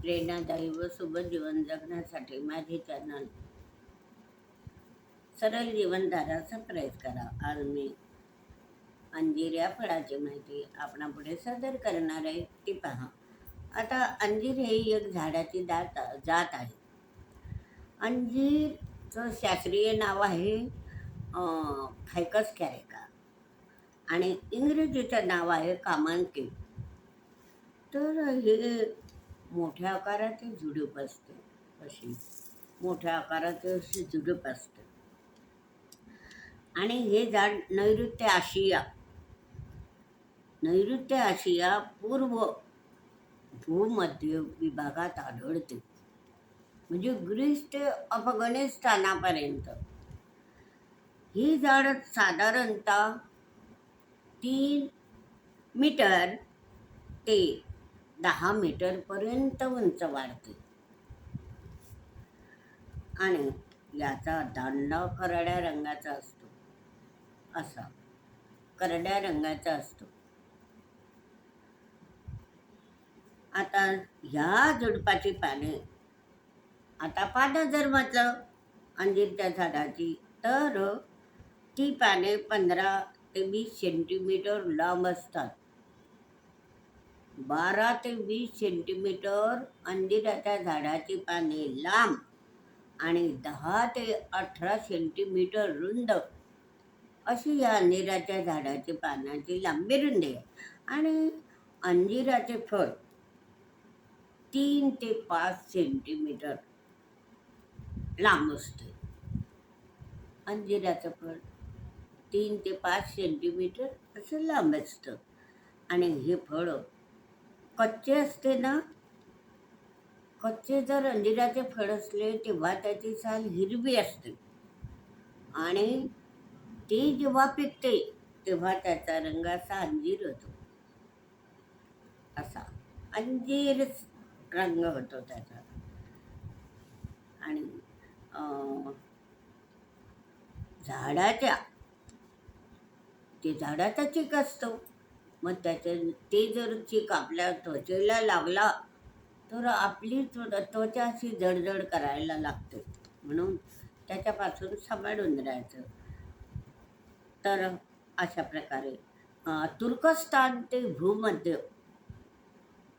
प्रेरणादायी व सोबत जीवन जगण्यासाठी माझे चॅनल. सरळ जीवनधारा सबस्क्राईब करा. आज मी अंजीर या फळाची माहिती आपणापुढे सादर करणार आहे. ती पहा. आता अंजीर हे एक झाडाची दात जात आहे. अंजीरचं शास्त्रीय नाव आहे फायकस कॅरेका. आणि इंग्रजीचं नाव आहे कामांकी. तर हे मोठ्या आकाराचे झुडूप असते. अशी मोठ्या आकाराचे अशी झुडूप असते. आणि हे झाड नैऋत्य आशिया नैऋत्य आशिया पूर्व भूमध्य विभागात आढळते. म्हणजे ग्रीस ते अफगाणिस्तानापर्यंत ही झाड साधारणतः तीन मीटर ते दहा मीटरपर्यंत उंच वाढते. आणि याचा दांडा करड्या रंगाचा असतो. असा करड्या रंगाचा असतो. आता ह्या झुडपाची पाने आता पानं जर म्हटलं अंजीरच्या झाडाची तर ती पाने पंधरा ते वीस सेंटीमीटर लांब असतात. बारा ते वीस सेंटीमीटर अंजिराच्या झाडाची पाने लांब आणि दहा ते अठरा सेंटीमीटर रुंद अशी या अंजिराच्या झाडाची पानाची लांबी रुंदी आहे. आणि अंजिराचे फळ तीन ते पाच सेंटीमीटर लांब असते. अंजिराचं फळ तीन ते पाच सेंटीमीटर असं लांब असतं. आणि हे फळं कच्चे असते ना कच्चे जर अंजिराचे फळ असले तेव्हा त्याची साल हिरवी असते. आणि ती जेव्हा पिकते तेव्हा त्याचा रंग असा अंजीर होतो. असा अंजीर रंग होतो त्याचा. आणि झाडाच्या ते झाडाचा चीक असतो. मग त्याच्या ते जर चीक आपल्या त्वचेला लागला तर आपली त्वचा अशी जडजड करायला लागते. म्हणून त्याच्यापासून सांभाळून राहायचं. तर अशा प्रकारे तुर्कस्तान ते भूमध्य.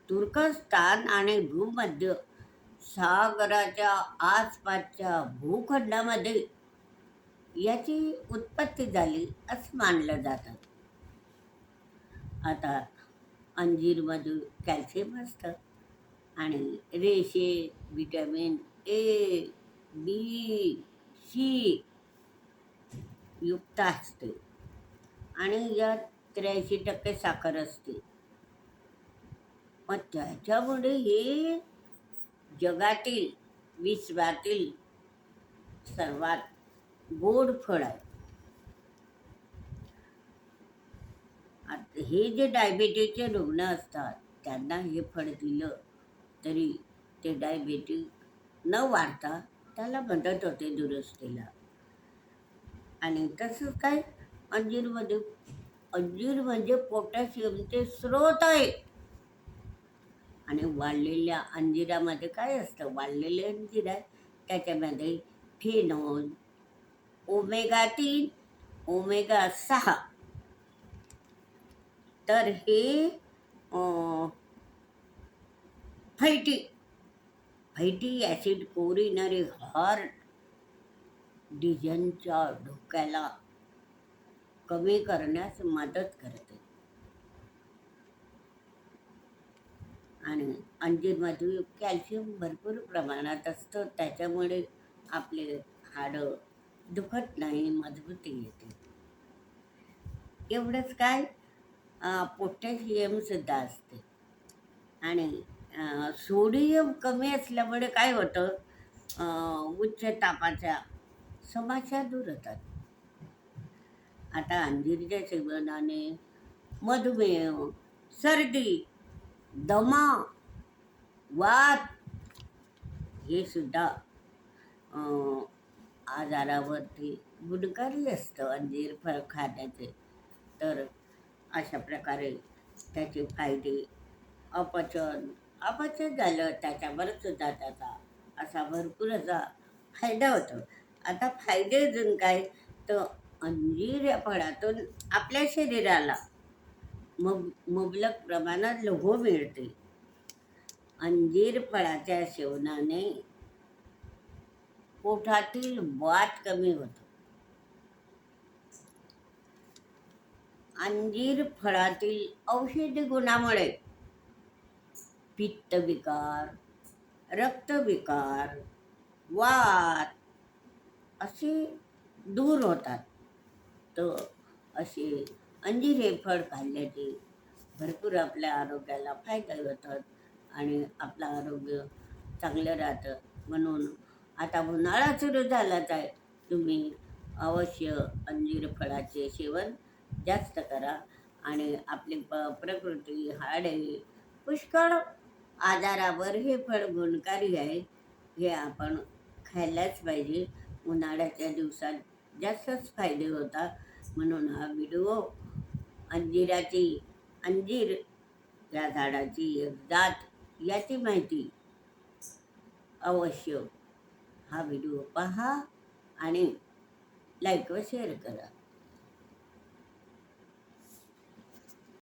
तुर्कस्तान आणि भूमध्य सागराच्या आसपासच्या भूखंडामध्ये याची उत्पत्ती झाली असं मानलं जातं. आता अंजीरमध्ये कॅल्शियम असतं. आणि रेशे विटॅमिन ए बी सी युक्त असते. आणि यात त्र्याऐंशी टक्के साखर असते. मग त्याच्यामुळे हे जगातील विश्वातील सर्वात गोड फळ आहे आता हे जे डायबेटीजचे रुग्ण असतात त्यांना हे फळ दिलं तरी ते डायबेटिक न वाढता त्याला मदत होते दुरुस्तीला. आणि तसंच काय? अंजीरमध्ये अंजीर म्हणजे पोटॅशियमचे स्रोत आहे. आणि वाढलेल्या अंजिरामध्ये काय असतं? वाढलेले अंजीर आहे त्याच्यामध्ये फेनॉल ओमेगा तीन ओमेगा सहा तर हे fatty. Fatty acid coronary heart डिझनच्या धोक्याला कमी करण्यास मदत करते. आणि अंजीरमध्ये कॅल्शियम भरपूर प्रमाणात असतं त्याच्यामुळे आपले हाडं दुखत नाही मजबूती येते. एवढंच काय? पोटॅशियमसुद्धा असते. आणि सोडियम कमी असल्यामुळे काय होतं? उच्च तापाच्या समस्या दूर होतात. आता अंजीरच्या सेवनाने मधुमेह सर्दी दमा वात हे सुद्धा आजारावरती गुणकारी असतं अंजीर फळ खाण्याचे. तर अशा प्रकारे त्याचे फायदे अपचन अपचन झालं त्याच्यावरच सुद्धा त्याचा असा भरपूर असा फायदा होतो. आता फायदे अजून काय? तर अंजीर या फळातून आपल्या शरीराला मग मुबलक प्रमाणात लोह मिळते. अंजीर फळाच्या सेवनाने पोटातील वात कमी होतो. अंजीर फळातील औषधी गुणामुळे. पित्तविकार रक्तविकार वात असे दूर होतात. तर असे अंजीर हे फळ खाल्ल्याचे भरपूर आपल्या आरोग्याला फायदा होतात आणि आपलं आरोग्य चांगलं राहतं. म्हणून आता उन्हाळा सुरू झालाच आहे. तुम्ही अवश्य अंजीर फळाचे सेवन जास्त करा आणि आपली प प्रकृती हाडे पुष्कळ आजारावर हे फळ गुणकारी आहे. हे आपण खायलाच पाहिजे. उन्हाळ्याच्या दिवसात जास्तच फायदे होतात. म्हणून हा व्हिडिओ अंजिराची अंजीर या झाडाची एक जात याची माहिती अवश्य हा व्हिडिओ पहा आणि लाईक व शेअर करा.